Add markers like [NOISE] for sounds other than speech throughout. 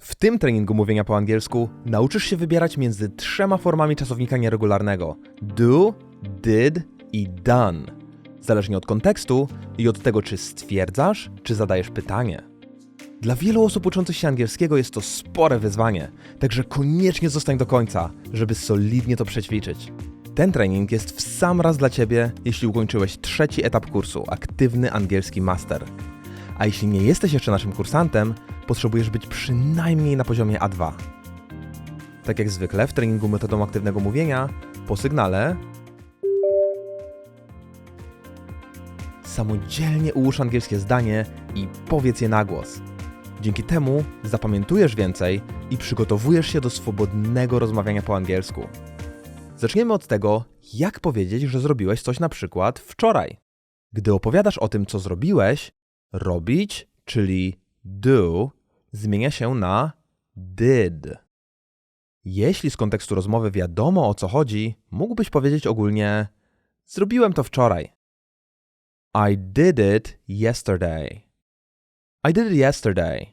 W tym treningu mówienia po angielsku nauczysz się wybierać między trzema formami czasownika nieregularnego: do, did i done. Zależnie od kontekstu i od tego, czy stwierdzasz, czy zadajesz pytanie. Dla wielu osób uczących się angielskiego jest to spore wyzwanie, także koniecznie zostań do końca, żeby solidnie to przećwiczyć. Ten trening jest w sam raz dla Ciebie, jeśli ukończyłeś trzeci etap kursu Aktywny Angielski Master. A jeśli nie jesteś jeszcze naszym kursantem, potrzebujesz być przynajmniej na poziomie A2. Tak jak zwykle w treningu metodą aktywnego mówienia, po sygnale samodzielnie ułóż angielskie zdanie i powiedz je na głos. Dzięki temu zapamiętujesz więcej i przygotowujesz się do swobodnego rozmawiania po angielsku. Zaczniemy od tego, jak powiedzieć, że zrobiłeś coś na przykład wczoraj. Gdy opowiadasz o tym, co zrobiłeś, robić, czyli do, zmienia się na did. Jeśli z kontekstu rozmowy wiadomo o co chodzi, mógłbyś powiedzieć ogólnie: Zrobiłem to wczoraj. I did it yesterday. I did it yesterday.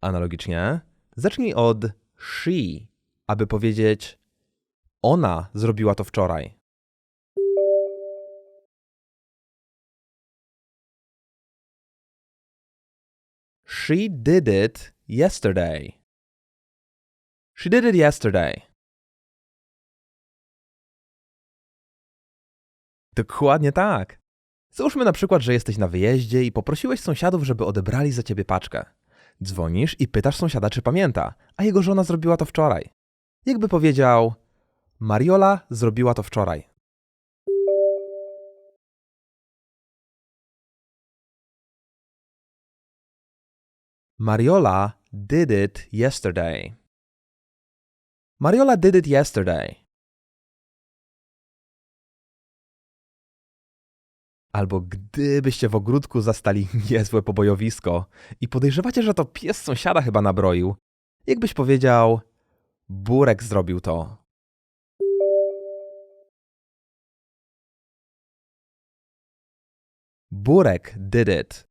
Analogicznie, zacznij od she, aby powiedzieć: Ona zrobiła to wczoraj. She did it yesterday. She did it yesterday. Dokładnie tak. Załóżmy na przykład, że jesteś na wyjeździe i poprosiłeś sąsiadów, żeby odebrali za ciebie paczkę. Dzwonisz i pytasz sąsiada, czy pamięta, a jego żona zrobiła to wczoraj. Jakby powiedział: Mariola zrobiła to wczoraj. Mariola did it yesterday. Mariola did it yesterday. Albo gdybyście w ogródku zastali [LAUGHS] niezłe pobojowisko i podejrzewacie, że to pies sąsiada chyba nabroił, jakbyś powiedział: Burek zrobił to. Burek did it.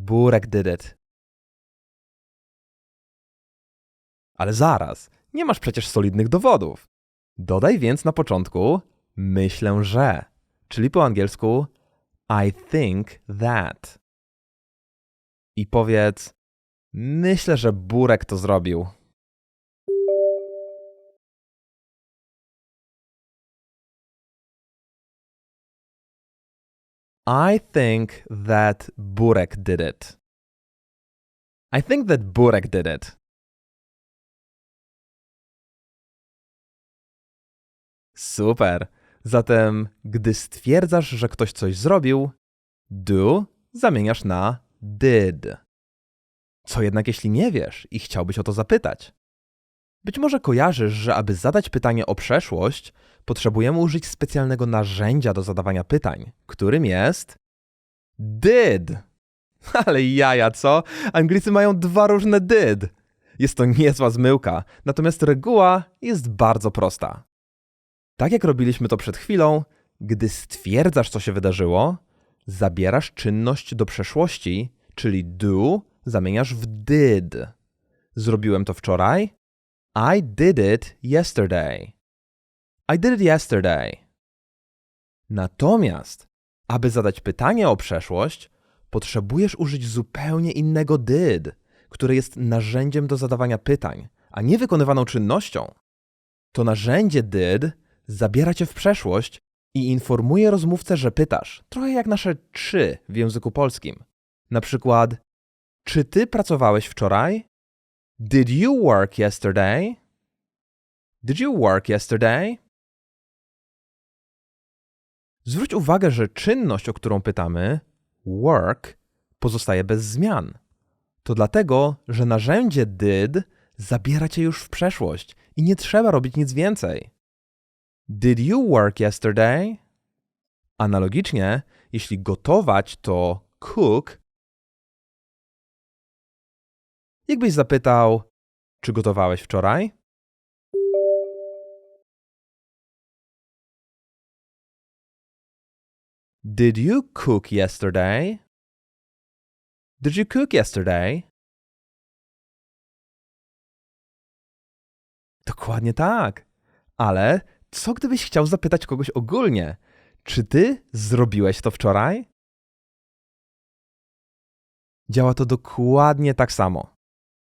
Burek did it. Ale zaraz, nie masz przecież solidnych dowodów. Dodaj więc na początku myślę, że, czyli po angielsku I think that. I powiedz myślę, że Burek to zrobił. I think that Burek did it. I think that Burek did it. Super. Zatem, gdy stwierdzasz, że ktoś coś zrobił, do zamieniasz na did. Co jednak jeśli nie wiesz i chciałbyś o to zapytać? Być może kojarzysz, że aby zadać pytanie o przeszłość, potrzebujemy użyć specjalnego narzędzia do zadawania pytań, którym jest did. [LAUGHS] Ale jaja, co? Anglicy mają dwa różne did. Jest to niezła zmyłka, natomiast reguła jest bardzo prosta. Tak jak robiliśmy to przed chwilą, gdy stwierdzasz, co się wydarzyło, zabierasz czynność do przeszłości, czyli do zamieniasz w did. Zrobiłem to wczoraj. I did it yesterday. I did it yesterday. Natomiast, aby zadać pytanie o przeszłość, potrzebujesz użyć zupełnie innego did, które jest narzędziem do zadawania pytań, a nie wykonywaną czynnością. To narzędzie did zabiera cię w przeszłość i informuje rozmówcę, że pytasz, trochę jak nasze czy w języku polskim. Na przykład, czy ty pracowałeś wczoraj? Did you work yesterday? Did you work yesterday? Zwróć uwagę, że czynność, o którą pytamy, work, pozostaje bez zmian. To dlatego, że narzędzie did zabiera cię już w przeszłość i nie trzeba robić nic więcej. Did you work yesterday? Analogicznie, jeśli gotować to cook, jakbyś zapytał, czy gotowałeś wczoraj? Did you cook yesterday? Did you cook yesterday? Dokładnie tak. Ale co gdybyś chciał zapytać kogoś ogólnie? Czy ty zrobiłeś to wczoraj? Działa to dokładnie tak samo.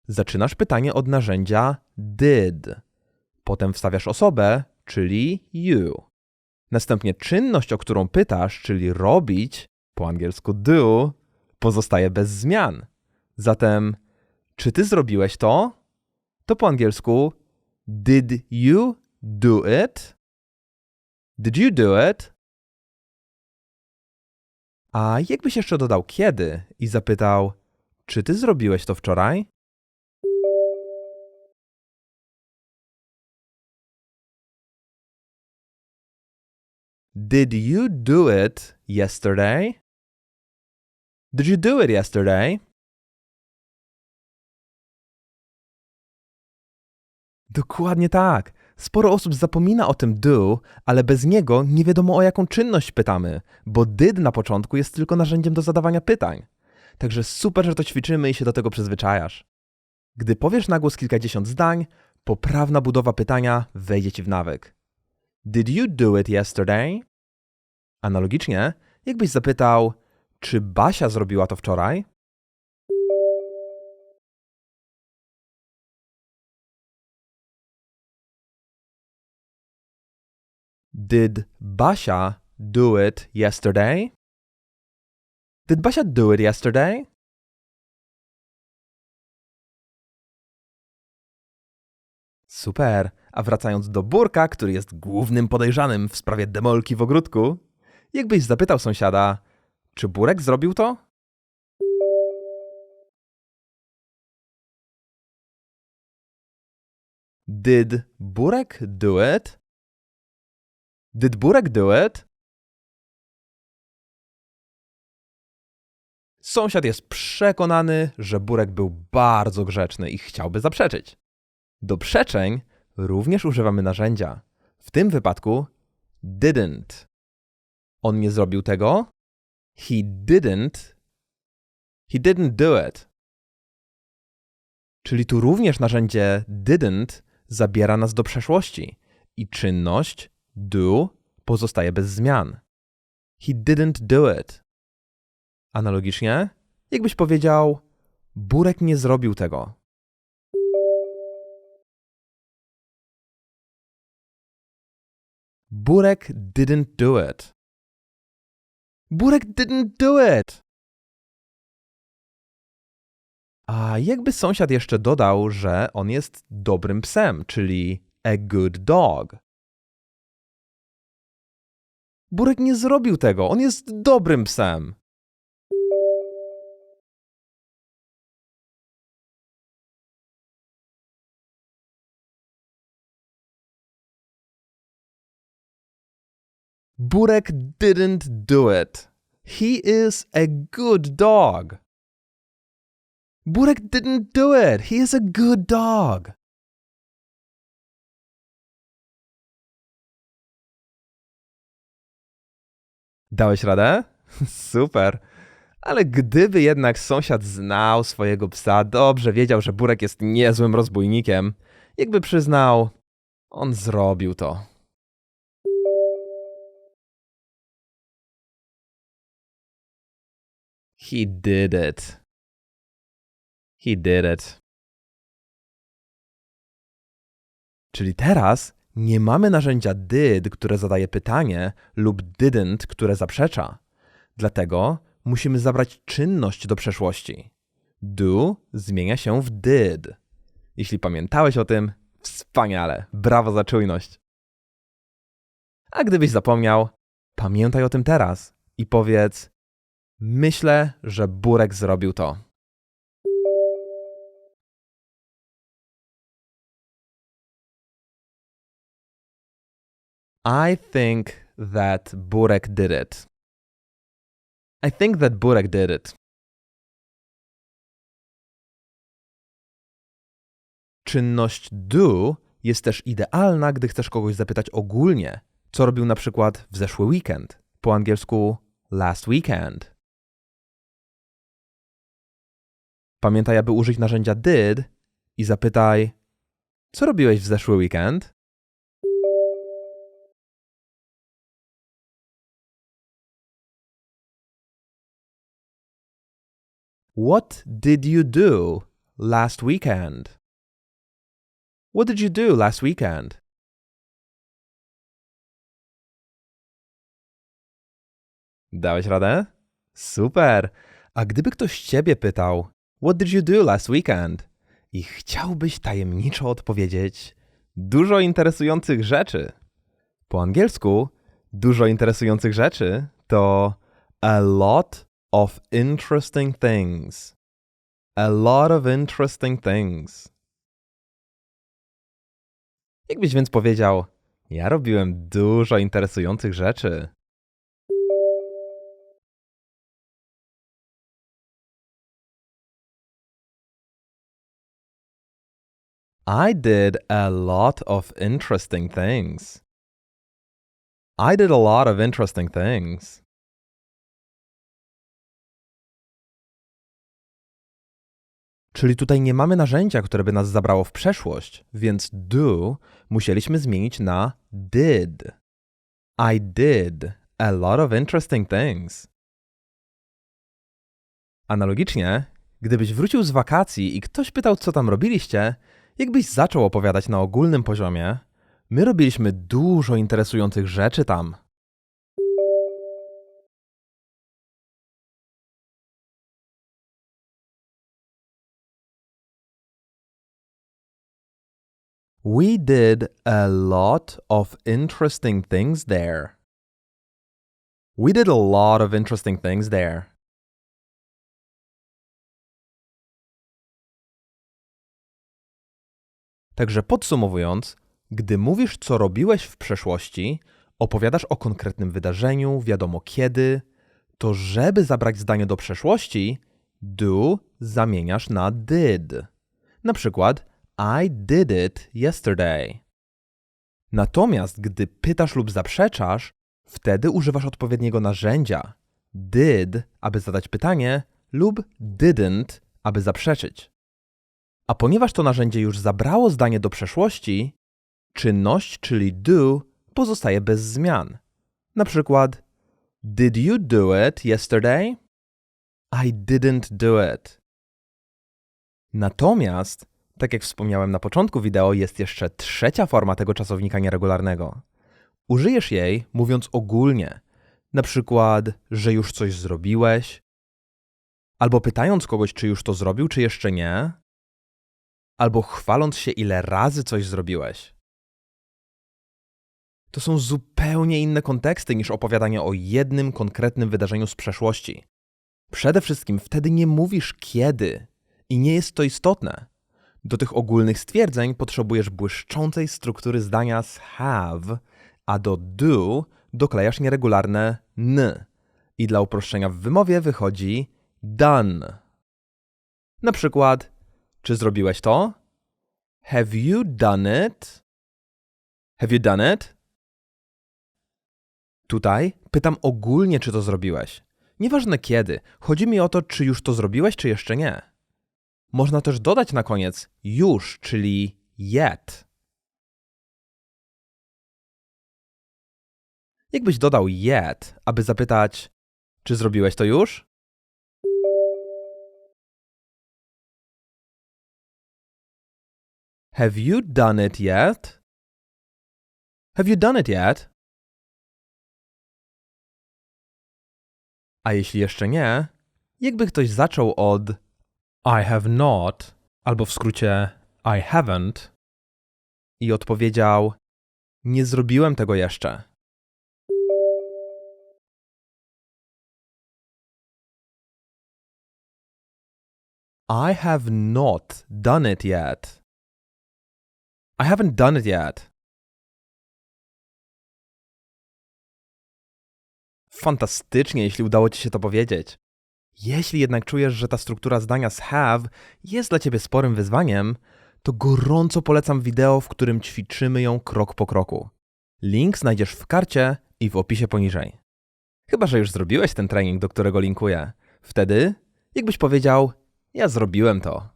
Zaczynasz pytanie od narzędzia did. Potem wstawiasz osobę, czyli you. Następnie czynność, o którą pytasz, czyli robić, po angielsku do, pozostaje bez zmian. Zatem, czy ty zrobiłeś to? To po angielsku did you do it? Did you do it? A jakbyś jeszcze dodał kiedy i zapytał, czy ty zrobiłeś to wczoraj? Did you do it yesterday? Did you do it yesterday? Dokładnie tak. Sporo osób zapomina o tym do, ale bez niego nie wiadomo o jaką czynność pytamy, bo did na początku jest tylko narzędziem do zadawania pytań. Także super, że to ćwiczymy i się do tego przyzwyczajasz. Gdy powiesz na głos kilkadziesiąt zdań, poprawna budowa pytania wejdzie ci w nawyk. Did you do it yesterday? Analogicznie, jakbyś zapytał, czy Basia zrobiła to wczoraj? Did Basia do it yesterday? Did Basia do it yesterday? Super. A wracając do Burka, który jest głównym podejrzanym w sprawie demolki w ogródku, jakbyś zapytał sąsiada, czy Burek zrobił to? Did Burek do it? Did Burek do it? Sąsiad jest przekonany, że Burek był bardzo grzeczny i chciałby zaprzeczyć. Do przeczeń również używamy narzędzia. W tym wypadku didn't. On nie zrobił tego. He didn't. He didn't do it. Czyli tu również narzędzie didn't zabiera nas do przeszłości i czynność do pozostaje bez zmian. He didn't do it. Analogicznie, jakbyś powiedział, Burek nie zrobił tego. Burek didn't do it. Burek didn't do it. A jakby sąsiad jeszcze dodał, że on jest dobrym psem, czyli a good dog. Burek nie zrobił tego, on jest dobrym psem. Burek didn't do it. He is a good dog. Burek didn't do it. He is a good dog. Dałeś radę? [LAUGHS] Super. Ale gdyby jednak sąsiad znał swojego psa, dobrze wiedział, że Burek jest niezłym rozbójnikiem, jakby przyznał, on zrobił to. He did it. He did it. Czyli teraz nie mamy narzędzia did, które zadaje pytanie, lub didn't, które zaprzecza. Dlatego musimy zabrać czynność do przeszłości. Do zmienia się w did. Jeśli pamiętałeś o tym, wspaniale, brawo za czujność. A gdybyś zapomniał, pamiętaj o tym teraz i powiedz: Myślę, że Burek zrobił to. I think that Burek did it. I think that Burek did it. Czynność do jest też idealna, gdy chcesz kogoś zapytać ogólnie, co robił na przykład w zeszły weekend. Po angielsku last weekend. Pamiętaj, aby użyć narzędzia did i zapytaj, Co robiłeś w zeszły weekend? What did you do last weekend? What did you do last weekend? Dałeś radę? Super! A gdyby ktoś ciebie pytał, What did you do last weekend? I chciałbyś tajemniczo odpowiedzieć, dużo interesujących rzeczy. Po angielsku, dużo interesujących rzeczy to a lot of interesting things. A lot of interesting things. Jakbyś więc powiedział, ja robiłem dużo interesujących rzeczy. I did a lot of interesting things. I did a lot of interesting things. Czyli tutaj nie mamy narzędzia, które by nas zabrało w przeszłość, więc do musieliśmy zmienić na did. I did a lot of interesting things. Analogicznie, gdybyś wrócił z wakacji i ktoś pytał, co tam robiliście, jakbyś zaczął opowiadać na ogólnym poziomie, my robiliśmy dużo interesujących rzeczy tam. We did a lot of interesting things there. We did a lot of interesting things there. Także podsumowując, gdy mówisz, co robiłeś w przeszłości, opowiadasz o konkretnym wydarzeniu, wiadomo kiedy, to żeby zabrać zdanie do przeszłości, do zamieniasz na did. Na przykład, I did it yesterday. Natomiast gdy pytasz lub zaprzeczasz, wtedy używasz odpowiedniego narzędzia did, aby zadać pytanie, lub didn't, aby zaprzeczyć. A ponieważ to narzędzie już zabrało zdanie do przeszłości, czynność, czyli do, pozostaje bez zmian. Na przykład, Did you do it yesterday? I didn't do it. Natomiast, tak jak wspomniałem na początku wideo, jest jeszcze trzecia forma tego czasownika nieregularnego. Użyjesz jej mówiąc ogólnie, na przykład, że już coś zrobiłeś, albo pytając kogoś, czy już to zrobił, czy jeszcze nie, albo chwaląc się, ile razy coś zrobiłeś. To są zupełnie inne konteksty niż opowiadanie o jednym konkretnym wydarzeniu z przeszłości. Przede wszystkim wtedy nie mówisz kiedy i nie jest to istotne. Do tych ogólnych stwierdzeń potrzebujesz błyszczącej struktury zdania z have, a do do doklejasz nieregularne n. I dla uproszczenia w wymowie wychodzi done. Na przykład, czy zrobiłeś to? Have you done it? Have you done it? Tutaj pytam ogólnie, czy to zrobiłeś. Nieważne kiedy, chodzi mi o to, czy już to zrobiłeś, czy jeszcze nie. Można też dodać na koniec już, czyli yet. Jakbyś dodał yet, aby zapytać, czy zrobiłeś to już? Have you done it yet? Have you done it yet? A jeśli jeszcze nie, jakby ktoś zaczął od I have not, albo w skrócie I haven't, i odpowiedział Nie zrobiłem tego jeszcze. I have not done it yet. I haven't done it yet. Fantastycznie, jeśli udało Ci się to powiedzieć. Jeśli jednak czujesz, że ta struktura zdania z have jest dla Ciebie sporym wyzwaniem, to gorąco polecam wideo, w którym ćwiczymy ją krok po kroku. Link znajdziesz w karcie i w opisie poniżej. Chyba, że już zrobiłeś ten trening, do którego linkuję. Wtedy, jakbyś powiedział, ja zrobiłem to.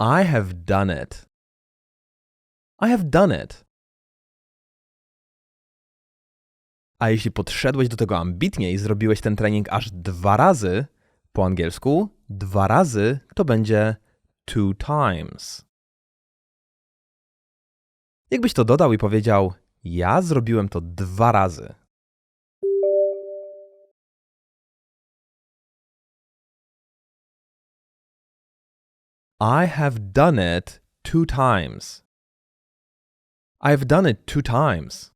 I have done it. I have done it. A jeśli podszedłeś do tego ambitnie i zrobiłeś ten trening aż dwa razy, po angielsku dwa razy to będzie two times. Jakbyś to dodał i powiedział: Ja zrobiłem to dwa razy. I have done it two times. I've done it two times.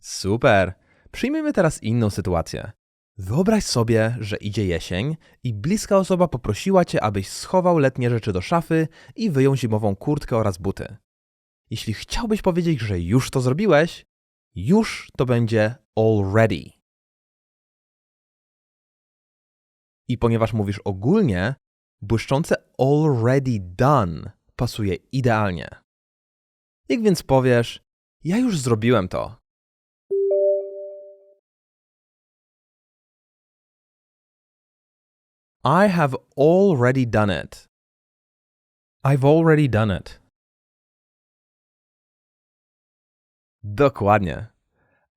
Super. Przyjmijmy teraz inną sytuację. Wyobraź sobie, że idzie jesień i bliska osoba poprosiła cię, abyś schował letnie rzeczy do szafy i wyjął zimową kurtkę oraz buty. Jeśli chciałbyś powiedzieć, że już to zrobiłeś, już to będzie already. I ponieważ mówisz ogólnie, błyszczące already done pasuje idealnie. Jak więc powiesz, ja już zrobiłem to. I have already done it. I've already done it. Dokładnie.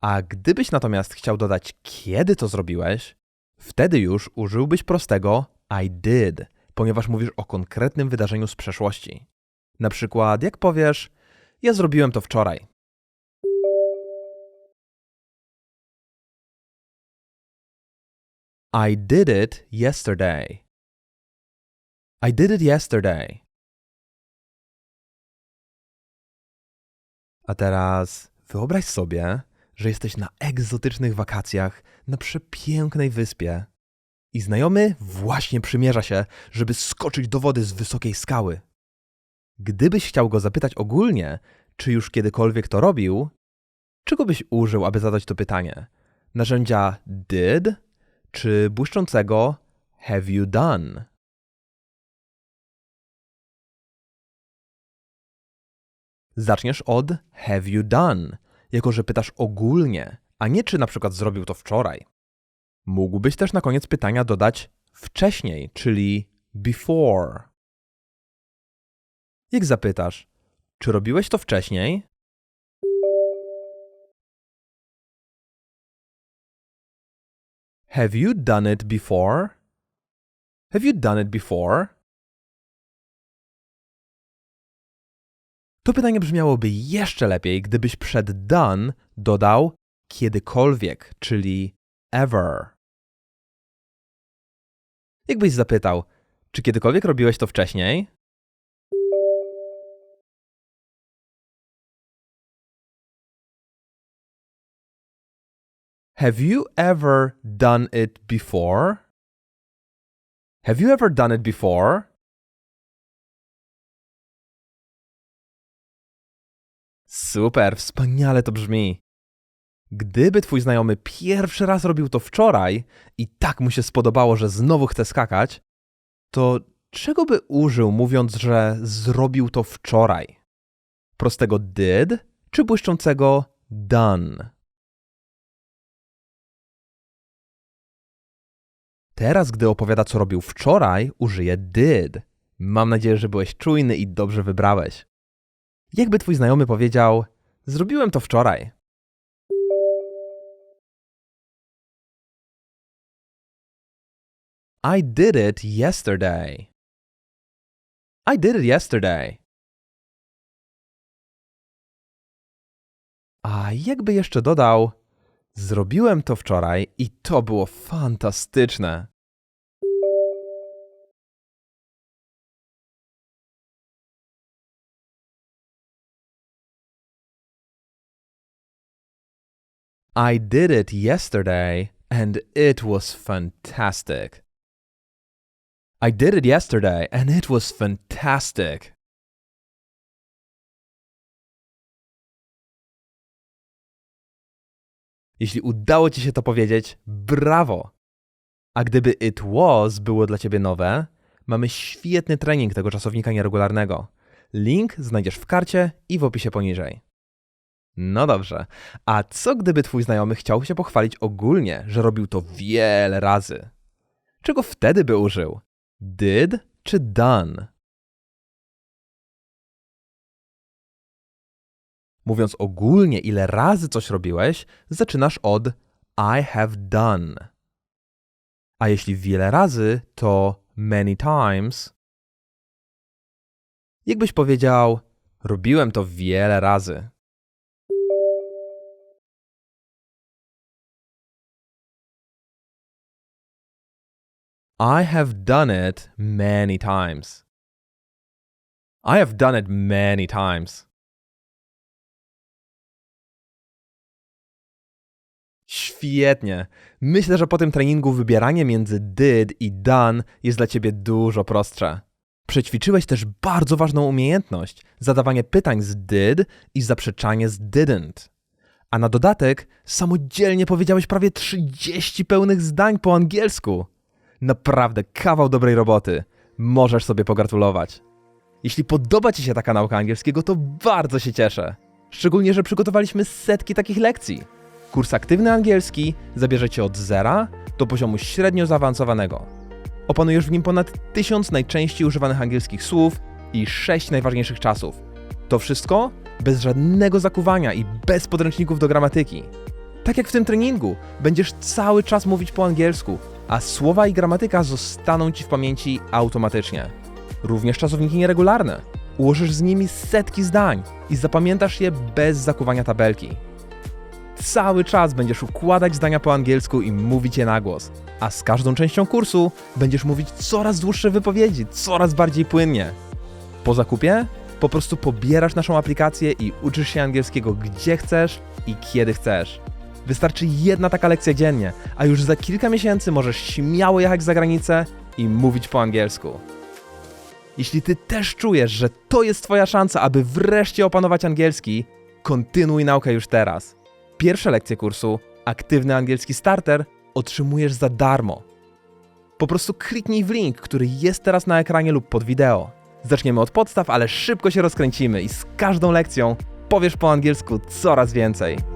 A gdybyś natomiast chciał dodać, kiedy to zrobiłeś, wtedy już użyłbyś prostego I did, ponieważ mówisz o konkretnym wydarzeniu z przeszłości. Na przykład, jak powiesz, ja zrobiłem to wczoraj. I did it yesterday. I did it yesterday. A teraz wyobraź sobie, że jesteś na egzotycznych wakacjach na przepięknej wyspie i znajomy właśnie przymierza się, żeby skoczyć do wody z wysokiej skały. Gdybyś chciał go zapytać ogólnie, czy już kiedykolwiek to robił, czego byś użył, aby zadać to pytanie? Narzędzia did czy błyszczącego have you done? Zaczniesz od have you done, jako że pytasz ogólnie, a nie czy na przykład zrobił to wczoraj. Mógłbyś też na koniec pytania dodać wcześniej, czyli before. Jak zapytasz, czy robiłeś to wcześniej? Have you done it before? Have you done it before? To pytanie brzmiałoby jeszcze lepiej, gdybyś przed done dodał kiedykolwiek, czyli ever. Jakbyś zapytał, czy kiedykolwiek robiłeś to wcześniej? Have you ever done it before? Have you ever done it before? Super, wspaniale to brzmi. Gdyby twój znajomy pierwszy raz robił to wczoraj i tak mu się spodobało, że znowu chce skakać, to czego by użył, mówiąc, że zrobił to wczoraj? Prostego did czy błyszczącego done? Teraz, gdy opowiada, co robił wczoraj, użyje did. Mam nadzieję, że byłeś czujny i dobrze wybrałeś. Jakby twój znajomy powiedział: Zrobiłem to wczoraj. I did it yesterday. I did it yesterday. A jakby jeszcze dodał: Zrobiłem to wczoraj i to było fantastyczne. I did it yesterday and it was fantastic. I did it yesterday and it was fantastic. Jeśli udało ci się to powiedzieć, brawo! A gdyby it was było dla ciebie nowe, mamy świetny trening tego czasownika nieregularnego. Link znajdziesz w karcie i w opisie poniżej. No dobrze, a co gdyby twój znajomy chciał się pochwalić ogólnie, że robił to wiele razy? czego wtedy by użył? Did czy done? Mówiąc ogólnie, ile razy coś robiłeś, zaczynasz od I have done. A jeśli wiele razy, to many times. Jakbyś powiedział, robiłem to wiele razy. I have done it many times. I have done it many times. Świetnie. Myślę, że po tym treningu wybieranie między did i done jest dla ciebie dużo prostsze. Przećwiczyłeś też bardzo ważną umiejętność zadawanie pytań z did i zaprzeczanie z didn't. A na dodatek samodzielnie powiedziałeś prawie 30 pełnych zdań po angielsku. Naprawdę kawał dobrej roboty. Możesz sobie pogratulować. Jeśli podoba Ci się taka nauka angielskiego, to bardzo się cieszę. Szczególnie, że przygotowaliśmy setki takich lekcji. Kurs aktywny angielski zabierze Cię od zera do poziomu średnio zaawansowanego. Opanujesz w nim ponad tysiąc najczęściej używanych angielskich słów i sześć najważniejszych czasów. To wszystko bez żadnego zakuwania i bez podręczników do gramatyki. Tak jak w tym treningu, będziesz cały czas mówić po angielsku, a słowa i gramatyka zostaną Ci w pamięci automatycznie. Również czasowniki nieregularne. Ułożysz z nimi setki zdań i zapamiętasz je bez zakuwania tabelki. Cały czas będziesz układać zdania po angielsku i mówić je na głos, a z każdą częścią kursu będziesz mówić coraz dłuższe wypowiedzi, coraz bardziej płynnie. Po zakupie po prostu pobierasz naszą aplikację i uczysz się angielskiego gdzie chcesz i kiedy chcesz. Wystarczy jedna taka lekcja dziennie, a już za kilka miesięcy możesz śmiało jechać za granicę i mówić po angielsku. Jeśli ty też czujesz, że to jest twoja szansa, aby wreszcie opanować angielski, kontynuuj naukę już teraz. Pierwsze lekcje kursu Aktywny Angielski Starter otrzymujesz za darmo. Po prostu kliknij w link, który jest teraz na ekranie lub pod wideo. Zaczniemy od podstaw, ale szybko się rozkręcimy i z każdą lekcją powiesz po angielsku coraz więcej.